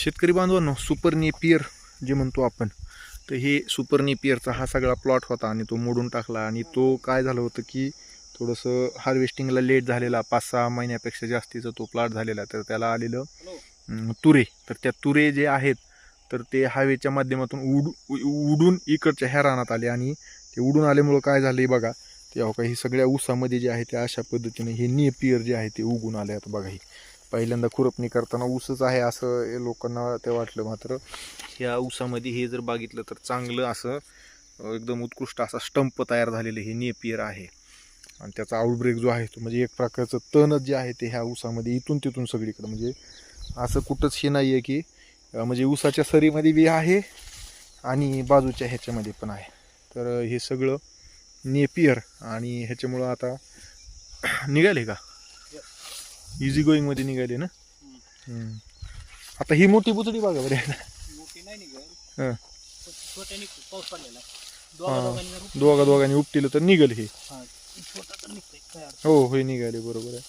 शेतकरी बांधवांनो super Napier जे म्हणतो आपण तर हे सुपर नेपियरचा हा सगळा प्लॉट होता आणि तो मोडून टाकला आणि तो काय झालं होतं की थोडंसं हार्वेस्टिंगला लेट झालेला पाच सहा महिन्यापेक्षा जास्तीचा तो प्लॉट झालेला. तर त्याला आलेलं तुरे. तर त्या तुरे जे आहेत तर ते हवेच्या माध्यमातून उड उडून इकडच्या ह्या रानात आले आणि ते उडून आल्यामुळं काय झालं बघा ते अहो का ही सगळ्या ऊसामध्ये जे आहे ते अशा पद्धतीने हे नेपियर जे आहे ते उगून आले आता बघा ही. पहिल्यांदा खुरपणी करताना ऊसच आहे असं लोकांना ते वाटलं मात्र. ह्या ऊसामध्ये हे जर बघितलं तर चांगलं असं एकदम उत्कृष्ट असा स्टंप तयार झालेलं हे नेपियर आहे. आणि त्याचा आउटब्रेक जो आहे तो म्हणजे एक प्रकारचं तणच जे आहे ते ह्या ऊसामध्ये इथून तिथून सगळीकडं. म्हणजे असं कुठंच हे नाही आहे की म्हणजे ऊसाच्या सरीमध्ये बी आहे आणि बाजूच्या ह्याच्यामध्ये पण आहे. तर हे सगळं नेपियर आणि ह्याच्यामुळं आता निघाले का? इझी गोईंगमध्ये निघाले ना? हम्म. आता ही मोठी बुचडी बघा बरं. मोठी नाही हं. निघत छोट्या निघतो पाऊस पडलेला. दोघा दोघांनी जर दोघा दोघांनी उपटिलं तर निघेल हे. हा, छोटा तर निघतंय काय अडचण हो निघाले बरोबर आहे.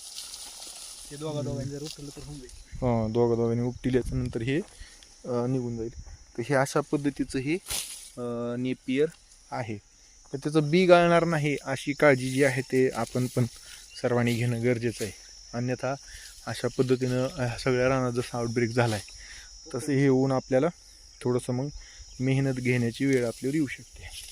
ते दोघा दोघांनी जर तर होऊन जाईल. हां दोघा दोघांनी उपटिल्याच्या नंतर हे अं, निघून जाईल. तर हे अशा पद्धतीचं हे अं, नेपियर आहे. तर त्याचं बी गाळणार नाही अशी काळजी जी आहे ते आपण पण सर्वांनी घेणं गरजेचं आहे. अन्यथा अशा पद्धतीनं ह्या सगळ्या रानात जसा आउटब्रेक झाला आहे तसं हे होऊन आपल्याला थोडंसं मग मेहनत घेण्याची वेळ आपल्यावर येऊ शकते.